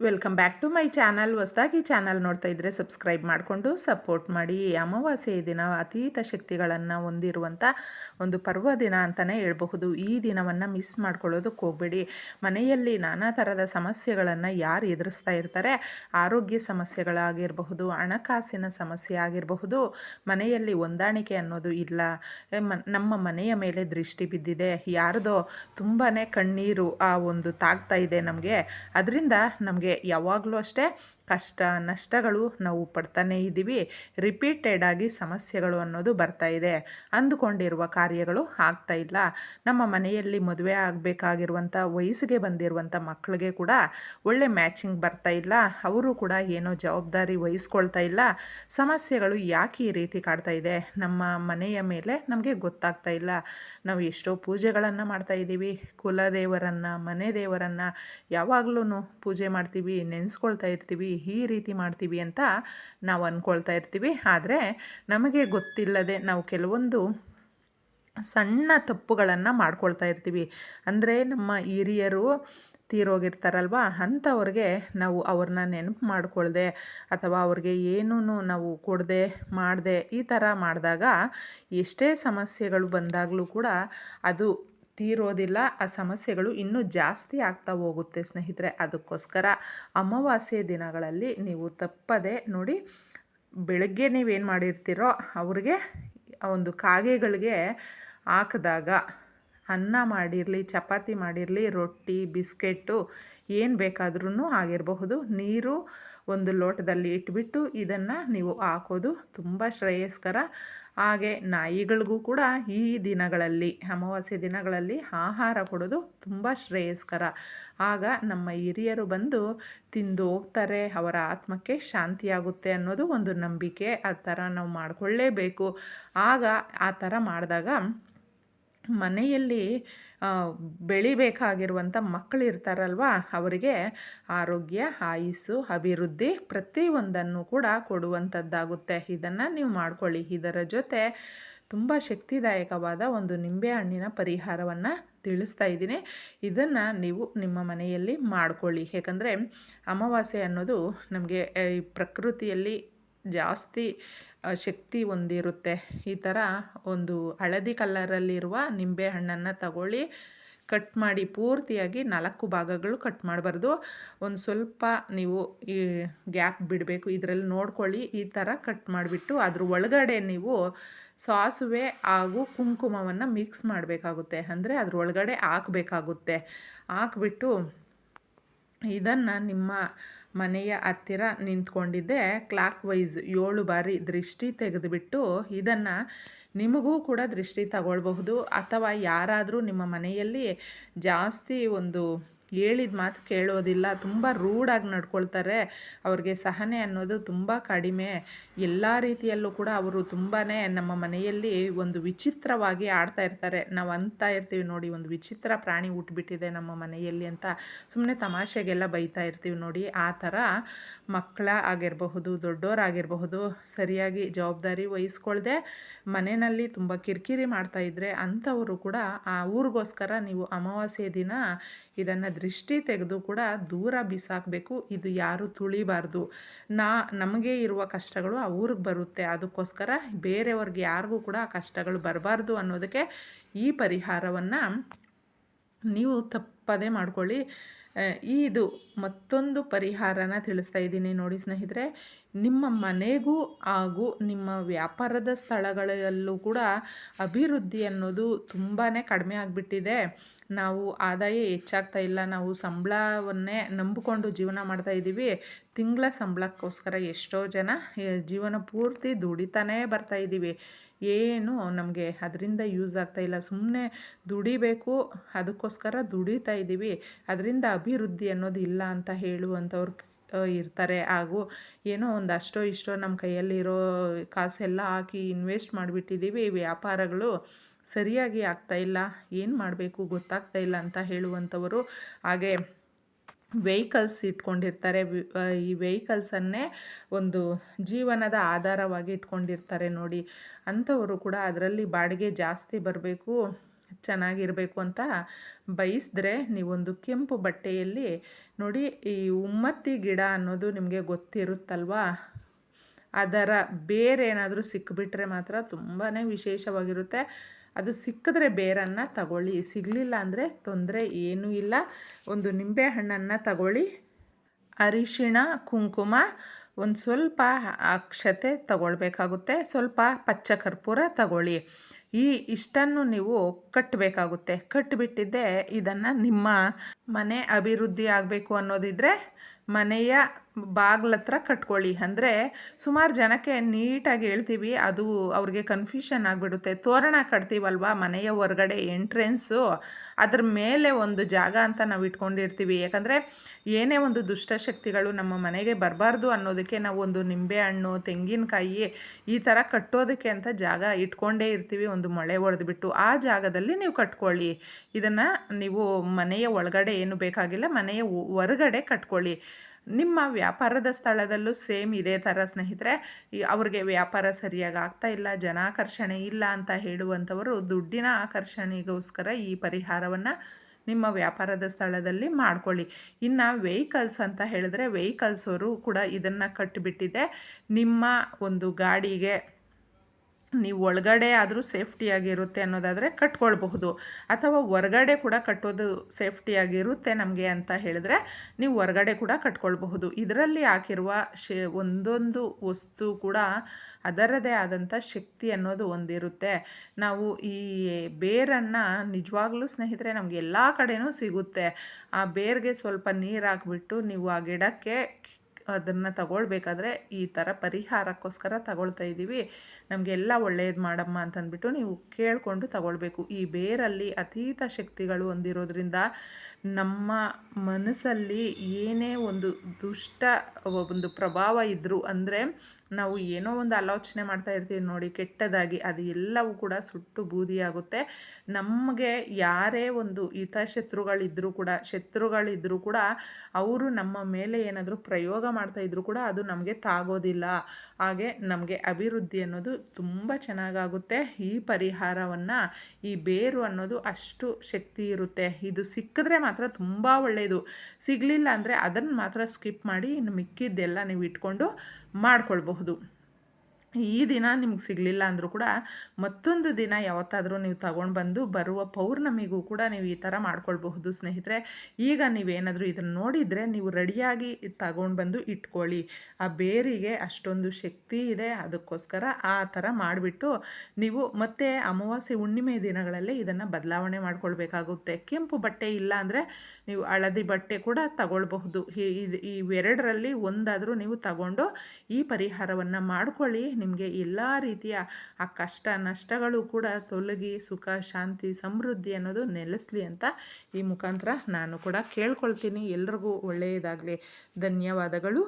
Welcome back to my channel. ಹೊಸ್ದಾಗಿ channel ನೋಡ್ತಾ ಇದ್ದರೆ ಸಬ್ಸ್ಕ್ರೈಬ್ ಮಾಡಿಕೊಂಡು ಸಪೋರ್ಟ್ ಮಾಡಿ. ಅಮಾವಾಸ್ಯೆ ದಿನ ಅತೀತ ಶಕ್ತಿಗಳನ್ನು ಹೊಂದಿರುವಂಥ ಒಂದು ಪರ್ವ ದಿನ ಅಂತಲೇ ಹೇಳ್ಬಹುದು. ಈ ದಿನವನ್ನು ಮಿಸ್ ಮಾಡ್ಕೊಳ್ಳೋದಕ್ಕೆ ಹೋಗಬೇಡಿ. ಮನೆಯಲ್ಲಿ ನಾನಾ ಥರದ ಸಮಸ್ಯೆಗಳನ್ನು ಯಾರು ಎದುರಿಸ್ತಾ ಇರ್ತಾರೆ? ಆರೋಗ್ಯ ಸಮಸ್ಯೆಗಳಾಗಿರಬಹುದು, ಹಣಕಾಸಿನ ಸಮಸ್ಯೆ ಆಗಿರಬಹುದು, ಮನೆಯಲ್ಲಿ ಹೊಂದಾಣಿಕೆ ಅನ್ನೋದು ಇಲ್ಲ. ನಮ್ಮ ಮನೆಯ ಮೇಲೆ ದೃಷ್ಟಿ ಬಿದ್ದಿದೆ. ಯಾರ್ದೋ ತುಂಬಾ ಕಣ್ಣೀರು ಆ ಒಂದು ತಾಗ್ತಾ ಇದೆ ನಮಗೆ. ಅದರಿಂದ ನಮಗೆ ಯಾವಾಗಲೂ ಅಷ್ಟೇ ಕಷ್ಟ ನಷ್ಟಗಳು ನಾವು ಪಡ್ತಾನೇ ಇದ್ದೀವಿ. ರಿಪೀಟೆಡ್ ಆಗಿ ಸಮಸ್ಯೆಗಳು ಅನ್ನೋದು ಬರ್ತಾ ಇದೆ. ಅಂದುಕೊಂಡಿರುವ ಕಾರ್ಯಗಳು ಆಗ್ತಾ ಇಲ್ಲ. ನಮ್ಮ ಮನೆಯಲ್ಲಿ ಮದುವೆ ಆಗಬೇಕಾಗಿರುವಂಥ, ವಯಸ್ಸಿಗೆ ಬಂದಿರುವಂಥ ಮಕ್ಕಳಿಗೆ ಕೂಡ ಒಳ್ಳೆ ಮ್ಯಾಚಿಂಗ್ ಬರ್ತಾ ಇಲ್ಲ. ಅವರು ಕೂಡ ಏನೋ ಜವಾಬ್ದಾರಿ ವಹಿಸ್ಕೊಳ್ತಾ ಇಲ್ಲ. ಸಮಸ್ಯೆಗಳು ಯಾಕೆ ಈ ರೀತಿ ಕಾಡ್ತಾ ಇದೆ? ನಮ್ಮ ಮನೆಯ ಮೇಲೆ ನಮಗೆ ಗೊತ್ತಾಗ್ತಾ ಇಲ್ಲ. ನಾವು ಎಷ್ಟೋ ಪೂಜೆಗಳನ್ನು ಮಾಡ್ತಾ ಇದ್ದೀವಿ. ಕುಲದೇವರನ್ನು, ಮನೆ ದೇವರನ್ನು ಯಾವಾಗಲೂ ಪೂಜೆ ಮಾಡ್ತೀವಿ, ನೆನೆಸ್ಕೊಳ್ತಾ ಇರ್ತೀವಿ. ಈ ರೀತಿ ಮಾಡ್ತೀವಿ ಅಂತ ನಾವು ಅಂದ್ಕೊಳ್ತಾ ಇರ್ತೀವಿ. ಆದರೆ ನಮಗೆ ಗೊತ್ತಿಲ್ಲದೆ ನಾವು ಕೆಲವೊಂದು ಸಣ್ಣ ತಪ್ಪುಗಳನ್ನು ಮಾಡ್ಕೊಳ್ತಾ ಇರ್ತೀವಿ. ಅಂದರೆ ನಮ್ಮ ಹಿರಿಯರು ತೀರೋಗಿರ್ತಾರಲ್ವ, ಅಂಥವ್ರಿಗೆ ನಾವು ಅವ್ರನ್ನ ನೆನಪು ಮಾಡ್ಕೊಳ್ದೆ ಅಥವಾ ಅವ್ರಿಗೆ ಏನೂ ನಾವು ಕೊಡದೆ, ಮಾಡದೆ ಈ ಥರ ಮಾಡಿದಾಗ ಎಷ್ಟೇ ಸಮಸ್ಯೆಗಳು ಬಂದಾಗಲೂ ಕೂಡ ಅದು ತೀರೋದಿಲ್ಲ, ಆ ಸಮಸ್ಯೆಗಳು ಇನ್ನೂ ಜಾಸ್ತಿ ಆಗ್ತಾ ಹೋಗುತ್ತೆ ಸ್ನೇಹಿತರೆ. ಅದಕ್ಕೋಸ್ಕರ ಅಮಾವಾಸ್ಯೆ ದಿನಗಳಲ್ಲಿ ನೀವು ತಪ್ಪದೆ ನೋಡಿ, ಬೆಳಗ್ಗೆ ನೀವೇನು ಮಾಡಿರ್ತೀರೋ ಅವ್ರಿಗೆ ಒಂದು ಕಾಗೆಗಳಿಗೆ ಹಾಕಿದಾಗ ಅನ್ನ ಮಾಡಿರಲಿ, ಚಪಾತಿ ಮಾಡಿರಲಿ, ರೊಟ್ಟಿ, ಬಿಸ್ಕೆಟ್ಟು ಏನು ಬೇಕಾದ್ರೂ ಆಗಿರಬಹುದು. ನೀರು ಒಂದು ಲೋಟದಲ್ಲಿ ಇಟ್ಬಿಟ್ಟು ಇದನ್ನು ನೀವು ಹಾಕೋದು ತುಂಬ ಶ್ರೇಯಸ್ಕರ. ಹಾಗೆ ನಾಯಿಗಳಿಗೂ ಕೂಡ ಈ ದಿನಗಳಲ್ಲಿ, ಅಮಾವಾಸ್ಯ ದಿನಗಳಲ್ಲಿ ಆಹಾರ ಕೊಡೋದು ತುಂಬ ಶ್ರೇಯಸ್ಕರ. ಆಗ ನಮ್ಮ ಹಿರಿಯರು ಬಂದು ತಿಂದು ಹೋಗ್ತಾರೆ, ಅವರ ಆತ್ಮಕ್ಕೆ ಶಾಂತಿಯಾಗುತ್ತೆ ಅನ್ನೋದು ಒಂದು ನಂಬಿಕೆ. ಆ ಥರ ನಾವು ಮಾಡಿಕೊಳ್ಳೇಬೇಕು. ಆಗ ಆ ಥರ ಮಾಡಿದಾಗ ಮನೆಯಲ್ಲಿ ಬೆಳಿಬೇಕಾಗಿರುವಂಥ ಮಕ್ಕಳು ಇರ್ತಾರಲ್ವ ಅವರಿಗೆ ಆರೋಗ್ಯ, ಆಯುಸ್ಸು, ಅಭಿವೃದ್ಧಿ ಪ್ರತಿಯೊಂದನ್ನು ಕೂಡ ಕೊಡುವಂಥದ್ದಾಗುತ್ತೆ ಇದನ್ನು ನೀವು ಮಾಡ್ಕೊಳ್ಳಿ. ಇದರ ಜೊತೆ ತುಂಬ ಶಕ್ತಿದಾಯಕವಾದ ಒಂದು ನಿಂಬೆಹಣ್ಣಿನ ಪರಿಹಾರವನ್ನು ತಿಳಿಸ್ತಾ ಇದ್ದೀನಿ. ಇದನ್ನು ನೀವು ನಿಮ್ಮ ಮನೆಯಲ್ಲಿ ಮಾಡ್ಕೊಳ್ಳಿ. ಯಾಕಂದರೆ ಅಮಾವಾಸ್ಯೆ ಅನ್ನೋದು ನಮಗೆ, ಈ ಪ್ರಕೃತಿಯಲ್ಲಿ ಜಾಸ್ತಿ ಶಕ್ತಿ ಹೊಂದಿರುತ್ತೆ. ಈ ಥರ ಒಂದು ಹಳದಿ ಕಲ್ಲರಲ್ಲಿರುವ ನಿಂಬೆ ಹಣ್ಣನ್ನು ತಗೊಳ್ಳಿ, ಕಟ್ ಮಾಡಿ ಪೂರ್ತಿಯಾಗಿ ನಾಲ್ಕು ಭಾಗಗಳು ಕಟ್ ಮಾಡಬಾರ್ದು. ಒಂದು ಸ್ವಲ್ಪ ನೀವು ಈ ಗ್ಯಾಪ್ ಬಿಡಬೇಕು, ಇದರಲ್ಲಿ ನೋಡ್ಕೊಳ್ಳಿ, ಈ ಥರ ಕಟ್ ಮಾಡಿಬಿಟ್ಟು ಅದ್ರ ಒಳಗಡೆ ನೀವು ಸಾಸುವೆ ಹಾಗೂ ಕುಂಕುಮವನ್ನು ಮಿಕ್ಸ್ ಮಾಡಬೇಕಾಗುತ್ತೆ. ಅಂದರೆ ಅದ್ರ ಒಳಗಡೆ ಹಾಕಬೇಕಾಗುತ್ತೆ. ಹಾಕ್ಬಿಟ್ಟು ಇದನ್ನು ನಿಮ್ಮ ಮನೆಯ ಹತ್ತಿರ ನಿಂತ್ಕೊಂಡಿದ್ದೆ. ಕ್ಲಾಕ್ ವೈಸ್ ಏಳು ಬಾರಿ ದೃಷ್ಟಿ ತೆಗೆದುಬಿಟ್ಟು ಇದನ್ನು ನಿಮಗೂ ಕೂಡ ದೃಷ್ಟಿ ತಗೊಳ್ಬಹುದು. ಅಥವಾ ಯಾರಾದರೂ ನಿಮ್ಮ ಮನೆಯಲ್ಲಿ ಜಾಸ್ತಿ ಒಂದು ಹೇಳಿದ ಮಾತು ಕೇಳೋದಿಲ್ಲ. ತುಂಬ ರೂಡಾಗಿ ನಡ್ಕೊಳ್ತಾರೆ. ಅವ್ರಿಗೆ ಸಹನೆ ಅನ್ನೋದು ತುಂಬ ಕಡಿಮೆ. ಎಲ್ಲ ರೀತಿಯಲ್ಲೂ ಕೂಡ ಅವರು ತುಂಬಾ ನಮ್ಮ ಮನೆಯಲ್ಲಿ ಒಂದು ವಿಚಿತ್ರವಾಗಿ ಆಡ್ತಾ ಇರ್ತಾರೆ. ನಾವು ಅಂತ ಇರ್ತೀವಿ ನೋಡಿ, ಒಂದು ವಿಚಿತ್ರ ಪ್ರಾಣಿ ಹುಟ್ಬಿಟ್ಟಿದೆ ನಮ್ಮ ಮನೆಯಲ್ಲಿ ಅಂತ ಸುಮ್ಮನೆ ತಮಾಷೆಗೆಲ್ಲ ಬೈತಾ ಇರ್ತೀವಿ ನೋಡಿ. ಆ ಥರ ಮಕ್ಕಳ ಆಗಿರಬಹುದು ದೊಡ್ಡವರಾಗಿರಬಹುದು ಸರಿಯಾಗಿ ಜವಾಬ್ದಾರಿ ವಹಿಸ್ಕೊಳ್ದೆ ಮನೆಯಲ್ಲಿ ತುಂಬ ಕಿರಿಕಿರಿ ಮಾಡ್ತಾ ಇದ್ದರೆ ಅಂಥವರು ಕೂಡ ಆ ಊರಿಗೋಸ್ಕರ ನೀವು ಅಮಾವಾಸ್ಯೆ ದಿನ ಇದನ್ನು ದೃಷ್ಟಿ ತೆಗೆದು ಕೂಡ ದೂರ ಬಿಸಾಕಬೇಕು. ಇದು ಯಾರು ತುಳಿಬಾರ್ದು. ನಾ, ನಮಗೆ ಇರುವ ಕಷ್ಟಗಳು ಆ ಊರಿಗೆ ಬರುತ್ತೆ. ಅದಕ್ಕೋಸ್ಕರ ಬೇರೆಯವ್ರಿಗೆ ಯಾರಿಗೂ ಕೂಡ ಆ ಕಷ್ಟಗಳು ಬರಬಾರ್ದು ಅನ್ನೋದಕ್ಕೆ ಈ ಪರಿಹಾರವನ್ನು ನೀವು ತಪ್ಪದೇ ಮಾಡ್ಕೊಳ್ಳಿ. ಇದು ಮತ್ತೊಂದು ಪರಿಹಾರನ ತಿಳಿಸ್ತಾ ಇದ್ದೀನಿ ನೋಡಿ ಸ್ನೇಹಿತರೆ. ನಿಮ್ಮ ಮನೆಗೂ ಹಾಗೂ ನಿಮ್ಮ ವ್ಯಾಪಾರದ ಸ್ಥಳಗಳಲ್ಲೂ ಕೂಡ ಅಭಿವೃದ್ಧಿ ಅನ್ನೋದು ತುಂಬಾ ಕಡಿಮೆ ಆಗಿಬಿಟ್ಟಿದೆ. ನಾವು ಆದಾಯ ಹೆಚ್ಚಾಗ್ತಾ ಇಲ್ಲ. ನಾವು ಸಂಬಳವನ್ನೇ ನಂಬಿಕೊಂಡು ಜೀವನ ಮಾಡ್ತಾ ಇದ್ದೀವಿ. ತಿಂಗಳ ಸಂಬಳಕ್ಕೋಸ್ಕರ ಎಷ್ಟೋ ಜನ ಜೀವನ ಪೂರ್ತಿ ದುಡಿತಾನೇ ಬರ್ತಾ ಇದ್ದೀವಿ. ಏನು ನಮಗೆ ಅದರಿಂದ ಯೂಸ್ ಆಗ್ತಾ ಇಲ್ಲ. ಸುಮ್ಮನೆ ದುಡಿಬೇಕು, ಅದಕ್ಕೋಸ್ಕರ ದುಡಿತಾ ಇದ್ದೀವಿ. ಅದರಿಂದ ಅಭಿವೃದ್ಧಿ ಅನ್ನೋದು ಇಲ್ಲ ಅಂತ ಹೇಳುವಂಥವ್ರು ಇರ್ತಾರೆ. ಹಾಗೂ ಏನೋ ಒಂದು ಅಷ್ಟೋ ಇಷ್ಟೋ ನಮ್ಮ ಕೈಯಲ್ಲಿರೋ ಕಾಸೆಲ್ಲ ಹಾಕಿ ಇನ್ವೆಸ್ಟ್ ಮಾಡಿಬಿಟ್ಟಿದ್ದೀವಿ. ವ್ಯಾಪಾರಗಳು ಸರಿಯಾಗಿ ಆಗ್ತಾ ಇಲ್ಲ. ಏನು ಮಾಡಬೇಕು ಗೊತ್ತಾಗ್ತಾ ಇಲ್ಲ ಅಂತ ಹೇಳುವಂಥವರು. ಹಾಗೆ ವೆಹಿಕಲ್ಸ್ ಇಟ್ಕೊಂಡಿರ್ತಾರೆ. ಈ ವೆಹಿಕಲ್ಸನ್ನೇ ಒಂದು ಜೀವನದ ಆಧಾರವಾಗಿ ಇಟ್ಕೊಂಡಿರ್ತಾರೆ ನೋಡಿ. ಅಂಥವರು ಕೂಡ ಅದರಲ್ಲಿ ಬಾಡಿಗೆ ಜಾಸ್ತಿ ಬರಬೇಕು, ಚೆನ್ನಾಗಿರಬೇಕು ಅಂತ ಬಯಸಿದ್ರೆ ನೀವೊಂದು ಕೆಂಪು ಬಟ್ಟೆಯಲ್ಲಿ ನೋಡಿ ಈ ಉಮ್ಮತ್ತಿ ಗಿಡ ಅನ್ನೋದು ನಿಮಗೆ ಗೊತ್ತಿರುತ್ತಲ್ವಾ? ಅದರ ಬೇರೆ ಏನಾದರೂ ಸಿಕ್ಕಿಬಿಟ್ರೆ ಮಾತ್ರ ತುಂಬಾ ವಿಶೇಷವಾಗಿರುತ್ತೆ. ಅದು ಸಿಕ್ಕಿದ್ರೆ ಬೇರನ್ನು ತಗೊಳ್ಳಿ. ಸಿಗಲಿಲ್ಲ ಅಂದರೆ ತೊಂದರೆ ಏನೂ ಇಲ್ಲ. ಒಂದು ನಿಂಬೆ ಹಣ್ಣನ್ನು ತಗೊಳ್ಳಿ. ಅರಿಶಿಣ, ಕುಂಕುಮ, ಒಂದು ಸ್ವಲ್ಪ ಅಕ್ಷತೆ ತಗೊಳ್ಬೇಕಾಗುತ್ತೆ. ಸ್ವಲ್ಪ ಪಚ್ಚ ಕರ್ಪೂರ ತಗೊಳ್ಳಿ. ಈ ಇಷ್ಟನ್ನು ನೀವು ಕಟ್ಟಬೇಕಾಗುತ್ತೆ ಕಟ್ಟಿಬಿಟ್ಟಿದ್ದೆ ಇದನ್ನು ನಿಮ್ಮ ಮನೆ ಅಭಿವೃದ್ಧಿ ಆಗಬೇಕು ಅನ್ನೋದಿದ್ರೆ ಮನೆಯ ಬಾಗ್ಲ ಹತ್ರ ಕಟ್ಕೊಳ್ಳಿ. ಅಂದರೆ ಸುಮಾರು ಜನಕ್ಕೆ ನೀಟಾಗಿ ಹೇಳ್ತೀವಿ, ಅದು ಅವ್ರಿಗೆ ಕನ್ಫ್ಯೂಷನ್ ಆಗಿಬಿಡುತ್ತೆ. ತೋರಣ ಕಟ್ತೀವಲ್ವ ಮನೆಯ ಹೊರಗಡೆ ಎಂಟ್ರೆನ್ಸು ಅದ್ರ ಮೇಲೆ ಒಂದು ಜಾಗ ಅಂತ ನಾವು ಇಟ್ಕೊಂಡಿರ್ತೀವಿ. ಯಾಕಂದರೆ ಏನೇ ಒಂದು ದುಷ್ಟಶಕ್ತಿಗಳು ನಮ್ಮ ಮನೆಗೆ ಬರಬಾರ್ದು ಅನ್ನೋದಕ್ಕೆ ನಾವು ಒಂದು ನಿಂಬೆಹಣ್ಣು ತೆಂಗಿನಕಾಯಿ ಈ ಥರ ಕಟ್ಟೋದಕ್ಕೆ ಅಂತ ಜಾಗ ಇಟ್ಕೊಂಡೇ ಇರ್ತೀವಿ. ಒಂದು ಮಳೆ ಹೊಡೆದ್ಬಿಟ್ಟು ಆ ಜಾಗದಲ್ಲಿ ನೀವು ಕಟ್ಕೊಳ್ಳಿ. ಇದನ್ನು ನೀವು ಮನೆಯ ಒಳಗಡೆ ಏನು ಬೇಕಾಗಿಲ್ಲ, ಮನೆಯ ಹೊರಗಡೆ ಕಟ್ಕೊಳ್ಳಿ. ನಿಮ್ಮ ವ್ಯಾಪಾರದ ಸ್ಥಳದಲ್ಲೂ ಸೇಮ್ ಇದೇ ಥರ ಸ್ನೇಹಿತರೆ ಅವ್ರಿಗೆ ವ್ಯಾಪಾರ ಸರಿಯಾಗಿ ಆಗ್ತಾ ಇಲ್ಲ, ಜನಾಕರ್ಷಣೆ ಇಲ್ಲ ಅಂತ ಹೇಳುವಂಥವರು ದುಡ್ಡಿನ ಆಕರ್ಷಣೆಗೋಸ್ಕರ ಈ ಪರಿಹಾರವನ್ನು ನಿಮ್ಮ ವ್ಯಾಪಾರದ ಸ್ಥಳದಲ್ಲಿ ಮಾಡ್ಕೊಳ್ಳಿ. ಇನ್ನು ವೆಹಿಕಲ್ಸ್ ಅಂತ ಹೇಳಿದ್ರೆ ವೆಹಿಕಲ್ಸ್ ಅವರು ಕೂಡ ಇದನ್ನು ಕಟ್ಟಿಬಿಟ್ಟಿದೆ ನಿಮ್ಮ ಒಂದು ಗಾಡಿಗೆ ನೀವು ಒಳಗಡೆ ಆದರೂ ಸೇಫ್ಟಿಯಾಗಿರುತ್ತೆ ಅನ್ನೋದಾದರೆ ಕಟ್ಕೊಳ್ಬಹುದು. ಅಥವಾ ಹೊರಗಡೆ ಕೂಡ ಕಟ್ಟೋದು ಸೇಫ್ಟಿಯಾಗಿರುತ್ತೆ ನಮಗೆ ಅಂತ ಹೇಳಿದ್ರೆ ನೀವು ಹೊರಗಡೆ ಕೂಡ ಕಟ್ಕೊಳ್ಬಹುದು. ಇದರಲ್ಲಿ ಹಾಕಿರುವ ಶೇ, ಒಂದೊಂದು ವಸ್ತು ಕೂಡ ಅದರದೇ ಆದಂಥ ಶಕ್ತಿ ಅನ್ನೋದು ಒಂದಿರುತ್ತೆ. ನಾವು ಈ ಬೇರನ್ನು ನಿಜವಾಗ್ಲೂ ಸ್ನೇಹಿತರೆ ನಮಗೆ ಎಲ್ಲ ಕಡೆನೂ ಸಿಗುತ್ತೆ. ಆ ಬೇರ್ಗೆ ಸ್ವಲ್ಪ ನೀರು ಹಾಕ್ಬಿಟ್ಟು ನೀವು ಆ ಗಿಡಕ್ಕೆ ಅದನ್ನು ತಗೊಳ್ಬೇಕಾದ್ರೆ ಈ ಥರ ಪರಿಹಾರಕ್ಕೋಸ್ಕರ ತಗೊಳ್ತಾ ಇದ್ದೀವಿ ನಮಗೆಲ್ಲ ಒಳ್ಳೆಯದು ಮಾಡಮ್ಮ ಅಂತಂದ್ಬಿಟ್ಟು ನೀವು ಕೇಳಿಕೊಂಡು ತಗೊಳ್ಬೇಕು. ಈ ಬೇರಲ್ಲಿ ಅತೀತ ಶಕ್ತಿಗಳು ಹೊಂದಿರೋದ್ರಿಂದ ನಮ್ಮ ಮನಸ್ಸಲ್ಲಿ ಏನೇ ಒಂದು ದುಷ್ಟ, ಒಂದು ಪ್ರಭಾವ ಇದ್ದರೂ ಅಂದರೆ ನಾವು ಏನೋ ಒಂದು ಆಲೋಚನೆ ಮಾಡ್ತಾ ಇರ್ತೀವಿ ನೋಡಿ, ಕೆಟ್ಟದಾಗಿ ಅದು ಎಲ್ಲವೂ ಕೂಡ ಸುಟ್ಟು ಬೂದಿಯಾಗುತ್ತೆ ನಮಗೆ ಯಾರೇ ಒಂದು ಹಿತಶತ್ರುಗಳಿದ್ದರೂ ಕೂಡ ಶತ್ರುಗಳಿದ್ದರೂ ಕೂಡ ಅವರು ನಮ್ಮ ಮೇಲೆ ಏನಾದರೂ ಪ್ರಯೋಗ ಮಾಡ್ತಾ ಇದ್ದರೂ ಕೂಡ ಅದು ನಮಗೆ ತಾಗೋದಿಲ್ಲ. ಹಾಗೆ ನಮಗೆ ಅಭಿವೃದ್ಧಿ ಅನ್ನೋದು ತುಂಬ ಚೆನ್ನಾಗಾಗುತ್ತೆ. ಈ ಪರಿಹಾರವನ್ನು, ಈ ಬೇರು ಅನ್ನೋದು ಅಷ್ಟು ಶಕ್ತಿ ಇರುತ್ತೆ. ಇದು ಸಿಕ್ಕಿದ್ರೆ ಮಾತ್ರ ತುಂಬ ಒಳ್ಳೆಯದು ಸಿಗಲಿಲ್ಲ ಅಂದರೆ ಅದನ್ನು ಮಾತ್ರ ಸ್ಕಿಪ್ ಮಾಡಿ ಇನ್ನು ಮಿಕ್ಕಿದ್ದೆಲ್ಲ ನೀವು ಇಟ್ಕೊಂಡು ಮಾಡ್ಕೊಳ್ಬಹುದು. gordo. ಈ ದಿನ ನಿಮ್ಗೆ ಸಿಗಲಿಲ್ಲ ಅಂದರೂ ಕೂಡ ಮತ್ತೊಂದು ದಿನ ಯಾವತ್ತಾದರೂ ನೀವು ತಗೊಂಡು ಬಂದು ಬರುವ ಪೌರ್ಣಮಿಗೂ ಕೂಡ ನೀವು ಈ ಥರ ಮಾಡ್ಕೊಳ್ಬಹುದು ಸ್ನೇಹಿತರೆ. ಈಗ ನೀವೇನಾದರೂ ಇದನ್ನು ನೋಡಿದರೆ ನೀವು ರೆಡಿಯಾಗಿ ತಗೊಂಡು ಬಂದು ಇಟ್ಕೊಳ್ಳಿ. ಆ ಬೇರಿಗೆ ಅಷ್ಟೊಂದು ಶಕ್ತಿ ಇದೆ, ಅದಕ್ಕೋಸ್ಕರ ಆ ಥರ ಮಾಡಿಬಿಟ್ಟು ನೀವು ಮತ್ತೆ ಅಮಾವಾಸ್ಯೆ ಹುಣ್ಣಿಮೆ ದಿನಗಳಲ್ಲಿ ಇದನ್ನು ಬದಲಾವಣೆ ಮಾಡ್ಕೊಳ್ಬೇಕಾಗುತ್ತೆ. ಕೆಂಪು ಬಟ್ಟೆ ಇಲ್ಲ ಅಂದರೆ ನೀವು ಹಳದಿ ಬಟ್ಟೆ ಕೂಡ ತಗೊಳ್ಬಹುದು. ಇವೆರಡರಲ್ಲಿ ಒಂದಾದರೂ ನೀವು ತಗೊಂಡು ಈ ಪರಿಹಾರವನ್ನು ಮಾಡ್ಕೊಳ್ಳಿ. ನಿಮಗೆ ಎಲ್ಲ ರೀತಿಯ ಆ ಕಷ್ಟ ನಷ್ಟಗಳು ಕೂಡ ತೊಲಗಿ ಸುಖ, ಶಾಂತಿ, ಸಮೃದ್ಧಿ ಅನ್ನೋದು ನೆಲೆಸಲಿ ಅಂತ ಈ ಮುಖಾಂತರ ನಾನು ಕೂಡ ಕೇಳ್ಕೊಳ್ತೀನಿ. ಎಲ್ರಿಗೂ ಒಳ್ಳೆಯದಾಗಲಿ. ಧನ್ಯವಾದಗಳು.